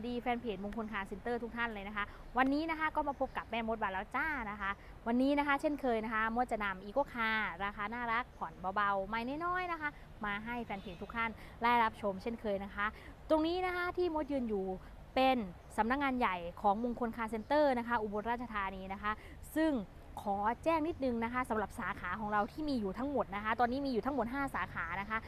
วัสดีแฟนเพจมงคลคาร์เซ็นเตอร์ทุกท่านเลยนะคะ วันนี้นะคะก็มาพบกับแม่มดบาแล้วจ้านะคะ วันนี้นะคะ เช่นเคยนะคะมดจะนำอีโกคาร์ราคาน่ารักผ่อนเบาๆ ไม่น้อยๆนะคะ มาให้แฟนเพจทุกท่านได้รับชมเช่นเคยนะคะ ตรงนี้นะคะที่มดยืนอยู่เป็นสำนักงานใหญ่ของมงคลคาร์เซ็นเตอร์นะคะ อุบลราชธานีนะคะ ซึ่งขอแจ้งนิดนึงนะคะสำหรับสาขาของเราที่มีอยู่ทั้งหมดนะคะ ตอนนี้มีอยู่ทั้งหมด 5 สาขานะคะ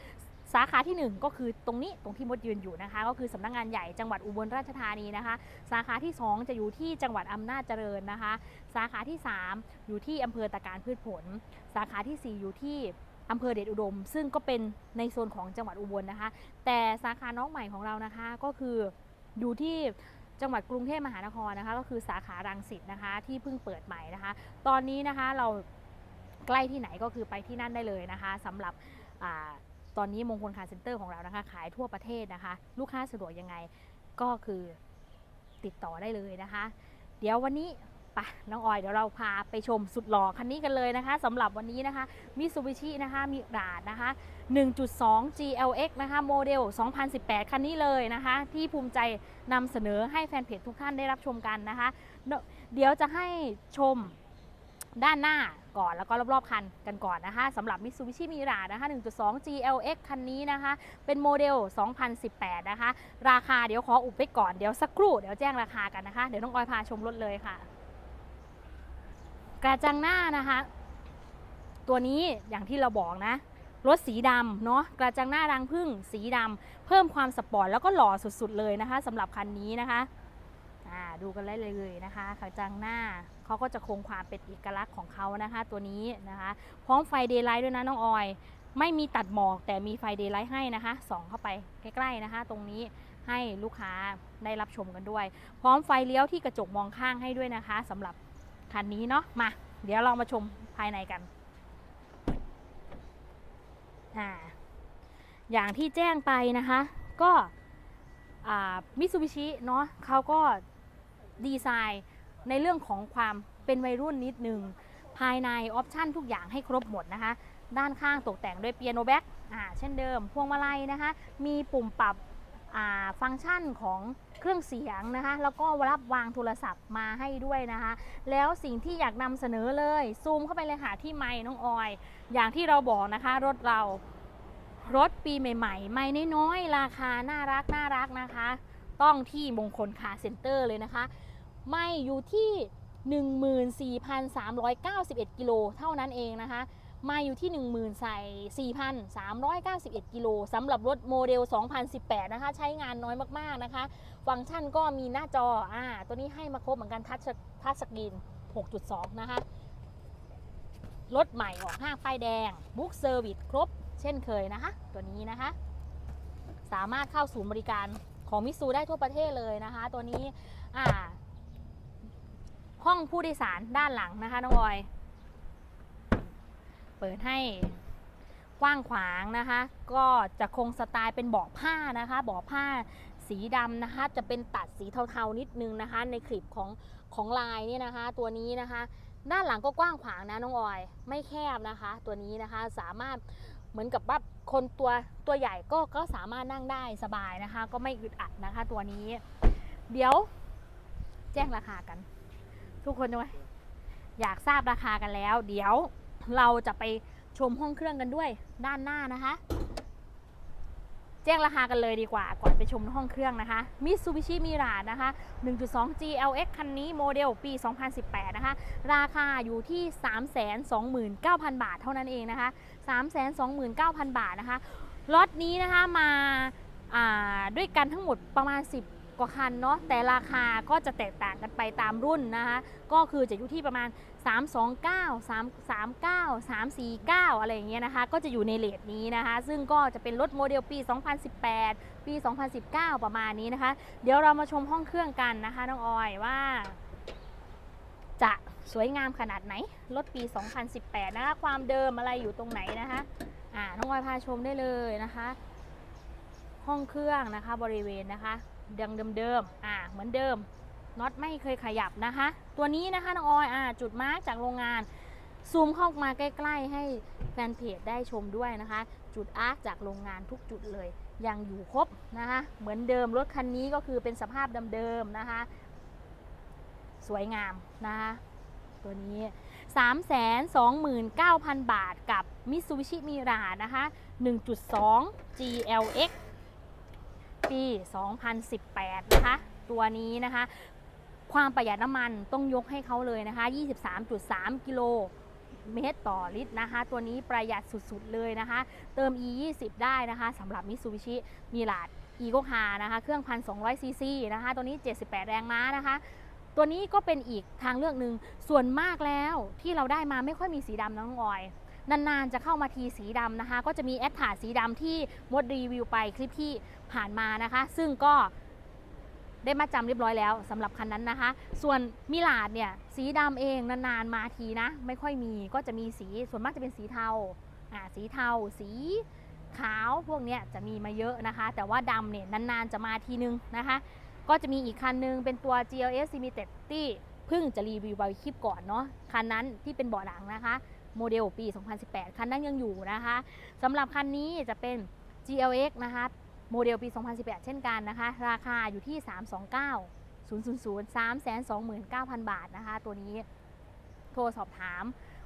สาขาที่ 1 ก็คือตรงนี้ตรงที่มดยืนอยู่นะคะ ก็คือสำนักงานใหญ่จังหวัดอุบลราชธานีนะคะ สาขาที่ 2 จะอยู่ที่จังหวัดอำนาจเจริญนะคะ สาขาที่ 3 อยู่ที่อำเภอตะการพืชผล สาขาทีสี่ 4 อยู่ที่อำเภอเดชอุดม ซึ่งก็เป็นในโซนของจังหวัดอุบลนะคะ แต่สาขาน้องใหม่ของเรานะคะก็คืออยู่ที่จังหวัดกรุงเทพมหานครนะคะก็คือสาขารังสิตนะคะที่เพิ่งเปิดใหม่นะคะ ตอนนี้นะคะเราใกล้ที่ไหนก็คือไปที่นั่นได้เลยนะคะสำหรับอา ตอนนี้มงคลคาร์เซ็นเตอร์ของเรานะคะ ขายทั่วประเทศนะคะ ลูกค้าสะดวกยังไงก็คือติดต่อได้เลยนะคะ เดี๋ยววันนี้ปะน้องออยเดี๋ยวเราพาไปชมสุดหล่อคันนี้กันเลยนะคะสำหรับวันนี้นะคะมิซูบิชินะคะมีราดนะคะ 1.2 GLX นะคะโมเดล 2018 คันนี้เลยนะคะ ที่ภูมิใจนำเสนอให้แฟนเพจทุกท่านได้รับชมกันนะคะ เดี๋ยวจะให้ชม ด้านหน้าก่อนแล้วก็รอบๆคันกันก่อนนะคะสำหรับ Mitsubishi Mira นะคะ1.2 GLX คันนี้นะคะ เป็นโมเดล 2018 นะคะ ราคาเดี๋ยวขออุบไว้ก่อนเดี๋ยวสักครู่เดี๋ยวแจ้งราคากันนะคะ เดี๋ยวน้องออยพาชมรถเลยค่ะ กระจังหน้านะคะ ตัวนี้อย่างที่เราบอกนะรถสีดำเนาะกระจังหน้ารังพึ่งสีดำเพิ่มความสปอร์ตแล้วก็หล่อสุดๆเลยนะคะสำหรับคันนี้นะคะ ดูกันได้เลยนะคะกระจังหน้าเขาก็จะคงความเป็นเอกลักษณ์ของเขานะคะ ตัวนี้นะคะพร้อมไฟเดย์ไลท์ด้วยนะน้องออย ไม่มีตัดหมอกแต่มีไฟเดย์ไลท์ให้นะคะส่องเข้าไปใกล้ๆนะคะ ตรงนี้ให้ลูกค้าได้รับชมกันด้วย พร้อมไฟเลี้ยวที่กระจกมองข้างให้ด้วยนะคะสำหรับคันนี้เนาะมา เดี๋ยวเรามาชมภายในกันอ่าอย่างที่แจ้งไปนะคะ ก็มิซูบิชิเนาะเขาก็ ดีไซน์ในเรื่องของความเป็นวัยรุ่นนิดนึง ภายในออปชั่นทุกอย่างให้ครบหมดนะคะ ด้านข้างตกแต่งด้วยเปียโนแบ็กอ่าเช่นเดิม พวงมาลัยนะคะ มีปุ่มปรับอ่าฟังก์ชันของเครื่องเสียงนะคะ แล้วก็รับวางโทรศัพท์มาให้ด้วยนะคะ แล้วสิ่งที่อยากนำเสนอเลย ซูมเข้าไปเลยค่ะที่ไม้น้องออย อย่างที่เราบอกนะคะ รถเรา รถปีใหม่ ๆ ไม่น้อยๆราคาน่ารักน่ารักนะคะ ต้องที่มงคลคาร์เซ็นเตอร์เลยนะคะ ไม่อยู่ที่ 14,391 กิโลเท่านั้นเองนะคะ มาอยู่ที่10,000ใส่4,391 กิโลสำหรับรถโมเดล 2018 นะคะ ใช้งานน้อยมากๆนะคะ ฟังก์ชันก็มีหน้าจออ่าตัวนี้ให้มาครบเหมือนกันทัชทัชสกรีน 6.2 นะคะ รถใหม่ออกห้างป้ายแดง บุ๊กเซอร์วิสครบเช่นเคยนะคะ ตัวนี้นะคะ สามารถเข้าศูนย์บริการของมิซูได้ทั่วประเทศเลยนะคะ ตัวนี้อ่า ห้องผู้โดยสารด้านหลังนะคะน้องออย เปิดให้กว้างขวางนะคะ ก็จะคงสไตล์เป็นเบาะผ้านะคะเบาะผ้าสีดำนะคะ จะเป็นตัดสีเทาๆนิดนึงนะคะ ในคลิปของของลายเนี่ยนะคะ ตัวนี้นะคะ ด้านหลังก็กว้างขวางนะน้องออย ไม่แคบนะคะ ตัวนี้นะคะสามารถเหมือนกับว่าคนตัวตัวใหญ่ก็ก็สามารถนั่งได้สบายนะคะ ก็ไม่อึดอัดนะคะ ตัวนี้ เดี๋ยวแจ้งราคากัน ทุกคนด้วยอยากทราบราคากันแล้ว เดี๋ยวเราจะไปชมห้องเครื่องกันด้วยด้านหน้านะคะ แจ้งราคากันเลยดีกว่า ก่อนไปชมห้องเครื่องนะคะ Mitsubishi Mirage นะคะ 1.2 GLX คันนี้โมเดลปี 2018 นะคะ ราคาอยู่ที่ 329,000 บาทเท่านั้นเองนะคะ 329,000 บาทนะคะล็อตนี้นะคะมาาด้วยกันทั้งหมดประมาณ 10 กว่าคันเนาะแต่ราคาก็จะแตกต่างกันไปตามรุ่นนะคะก็คือจะอยู่ที่ประมาณ 329 339 349 อะไรอย่างเงี้ยนะคะก็จะอยู่ในเลทนี้นะคะซึ่งก็จะเป็นรถโมเดลปี 2018 ปี 2019 ประมาณนี้นะคะ เดี๋ยวเรามาชมห้องเครื่องกันนะคะน้องออยว่าจะสวยงามขนาดไหน รถปี 2018 นะคะ ความเดิมอะไรอยู่ตรงไหนนะคะ อ่า น้องออยพาชมได้เลยนะคะ ห้องเครื่องนะคะ บริเวณนะคะ ดังเดิมๆอ่าเหมือนเดิมน็อตไม่เคยขยับนะคะ ตัวนี้นะคะน้องออยอ่าจุดมาร์กจากโรงงาน ซูมเข้ามาใกล้ ๆ ให้แฟนเพจได้ชมด้วยนะคะ จุดอาร์คจากโรงงานทุกจุดเลยยังอยู่ครบนะคะเหมือนเดิมรถคันนี้ก็คือเป็นสภาพเดิมๆนะคะ สวยงามนะคะตัวนี้ 329,000 บาทกับ Mitsubishi Mira นะคะ 1.2 GLX ปี 2018 นะคะ ตัวนี้นะคะ ความประหยัดน้ำมันต้องยกให้เขาเลยนะคะ 23.3 กิโลเมตรต่อลิตรนะคะ ตัวนี้ประหยัดสุดๆเลยนะคะ เติม e 2 0ได้นะคะสำหรับ Mitsubishi Mirage Eco Car นะคะ เครื่อง 1,200 ซีซีนะคะ ตัวนี้ 78 แรงม้านะคะ ตัวนี้ก็เป็นอีกทางเลือกหนึ่งส่วนมากแล้วที่เราได้มาไม่ค่อยมีสีดำน้องออย นานๆจะเข้ามาทีสีดำนะคะ ก็จะมีแอดถาสีดำที่มดรีวิวไปคลิปที่ผ่านมานะคะ ซึ่งก็ได้มาจำเรียบร้อยแล้วสำหรับคันนั้นนะคะ ส่วนมิลาดเนี่ยสีดำเองนานๆมาทีนะ ไม่ค่อยมีก็จะมีสีส่วนมากจะเป็นสีเทาอ่าสีเทา สีขาวพวกเนี้ยจะมีมาเยอะนะคะ แต่ว่าดำเนี่ยนานๆจะมาทีนึงนะคะ ก็จะมีอีกคันนึงเป็นตัว GLS Limited ที่เพิ่งจะรีวิวไปคลิปก่อนเนาะคันนั้นที่เป็นเบาะหนังนะคะ โมเดลปี 2018 คันนั้นยังอยู่นะคะสำหรับคันนี้จะเป็น GLX นะคะโมเดลปี 2018 เช่นกันนะคะ ราคาอยู่ที่ 329 000 329,000 บาทนะคะ ตัวนี้โทรสอบถาม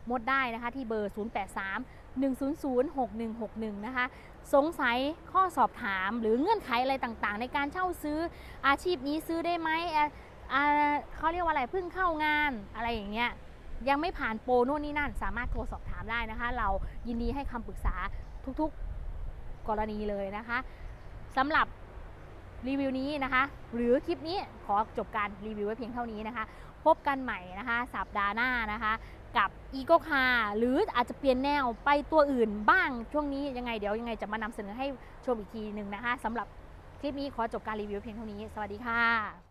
มดได้นะคะที่เบอร์ 083 100 6161 นะคะ สงสัยข้อสอบถามหรือเงื่อนไขอะไรต่างๆ ในการเช่าซื้ออาชีพนี้ซื้อได้ไหมเขาเรียกว่าอะไรเพิ่งเข้างานอะไรอย่างเงี้ย ยังไม่ผ่านโปรโน่นนี่นั่น สามารถโทรสอบถามได้นะคะ เรายินดีให้คำปรึกษาทุกๆกรณีเลยนะคะสำหรับรีวิวนี้นะคะ หรือคลิปนี้ขอจบการรีวิวไว้เพียงเท่านี้นะคะ พบกันใหม่นะคะ สัปดาห์หน้านะคะ กับ e c o Car หรืออาจจะเปลี่ยนแนวไปตัวอื่นบ้างช่วงนี้ยังไงเดี๋ยวยังไงจะมานำเสนอให้ชมอีกทีหนึ่งนะคะสำหรับคลิปนี้ขอจบการรีวิวเพียงเท่านี้ สวัสดีค่ะ